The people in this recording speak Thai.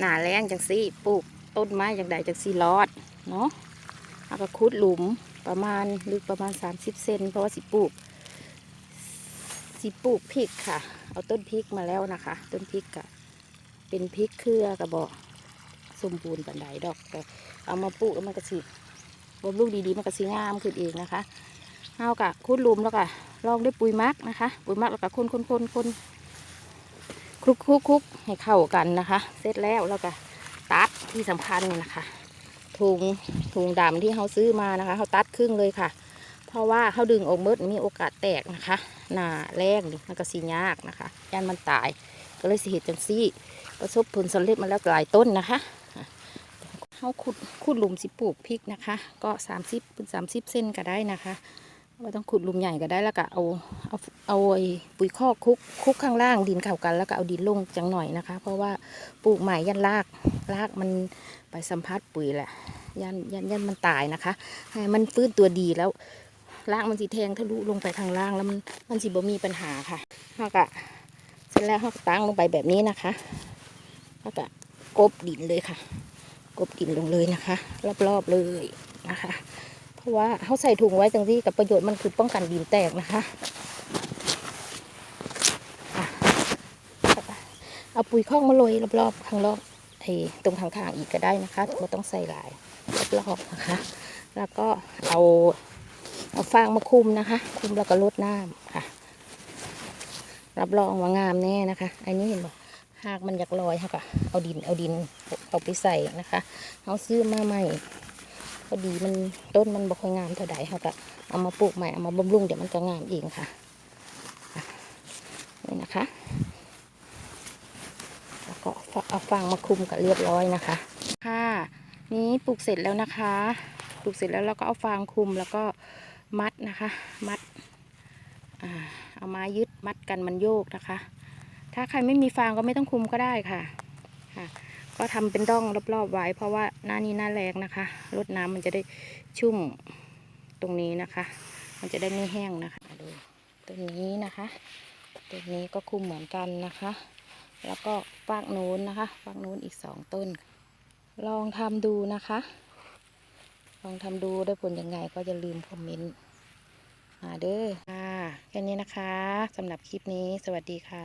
หนาแรงจังซี่ปลูกต้นไม้จังใดจังซี่รอดเนาะเอาก็ขุดหลุมประมาณลึกประมาณ 30 เซนเพราะว่าสิปลูกสิปลูกพริกค่ะ เอาต้นพริกมาแล้วนะคะ ต้นพริกกะเป็นพริกเครือกระบอกสมบูรณ์ปันไดดอกแต่เอามาปลูกแล้วมันก็สิบำรุงดีๆมันก็สิงามขึ้นเองนะคะเอากะขุดหลุมแล้วก็ลองด้วยปุ๋ยมักนะคะ ปุ๋ยมักแล้วก็คนคน คลุกคลุกคลุกให้เข้ากันนะคะ เสร็จแล้วแล้วก็ตัดที่สำคัญเนี่ยนะคะถุงถุงดำที่เขาซื้อมานะคะเขาตัดครึ่งเลยค่ะ เพราะว่าเขาดึงออกเมิดมีโอกาสแตกนะคะ หนาแรงนี่มันก็สียากนะคะยันมันตาย ก็เลยสิเหตุจังซี่ ประสบผลสำเร็จมาแล้วหลายต้นนะคะเขาขุดขุดหลุมสิปลูกพริกนะคะ ก็ 30เป็น30เส้นก็ได้นะคะ ไม่ต้องขุดลุมใหญ่ก็ได้แล้วก็เอาเอาเอาไอ้ปุ๋ยคอกคุกคุกข้างล่างดินเข้ากัน แล้วก็เอาดินลงจังหน่อยนะคะ เพราะว่าปลูกใหม่ยันรากรากมันไปสัมผัสปุ๋ยแหละยันยันยันมันตายนะคะ ให้มันฟื้นตัวดีแล้วรากมันสีแทงทะลุลงไปทางล่างแล้วมันมันสิบ่มีปัญหาค่ะเขาก็เสร็จแล้วเขาก็ตั้งลงไปแบบนี้นะคะแล้วก็กบดินเลยค่ะ กบดินลงเลยนะคะ รอบๆเลยนะคะ เพราะว่าเขาใส่ถุงไว้ตรงที่กับประโยชน์มันคือป้องกันดินแตกนะคะเอาปุ๋ยคอกมาโรยรอบๆข้างรอบไอ้ตรงข้างๆอีกก็ได้นะคะไม่ต้องใส่หลายรอบๆนะคะ แล้วก็เอาเอาฟางมาคุมนะคะ คุมแล้วก็ลดน้ำค่ะ รับรองว่างามแน่นะคะ อันนี้เห็นบ่หากมันอยากลอยค่ะก็เอาดินเอาดินเอาไปใส่นะคะ เอาซื้อมาใหม่ พอดีมันต้นมันบ่ค่อยงามเท่าใดค่ะก็เอามาปลูกใหม่เอามาบำรุงเดี๋ยวมันจะงามเองค่ะนี่นะคะแล้วก็เอาฟางมาคุมกันเรียบร้อยนะคะค่ะนี้ปลูกเสร็จแล้วนะคะปลูกเสร็จแล้วเราก็เอาฟางคุมแล้วก็มัดนะคะ มัดเอามายึดมัดกันมันโยกนะคะ ถ้าใครไม่มีฟางก็ไม่ต้องคุมก็ได้ค่ะค่ะ ก็ทำเป็นร่องรอบๆไว้ เพราะว่าหน้านี้หน้าแรงนะคะรดน้ำมันจะได้ชุ่มตรงนี้นะคะ มันจะได้ไม่แห้งนะคะดูตรงนี้นะคะตรงนี้ก็คลุมเหมือนกันนะคะ แล้วก็ฟากโน้นนะคะฟากโน้นอีกสองต้น ลองทำดูนะคะ ลองทำดูได้ผลยังไงก็อย่าลืมคอมเมนต์มาเด้อค่ะแค่นี้นะคะสำหรับคลิปนี้สวัสดีค่ะ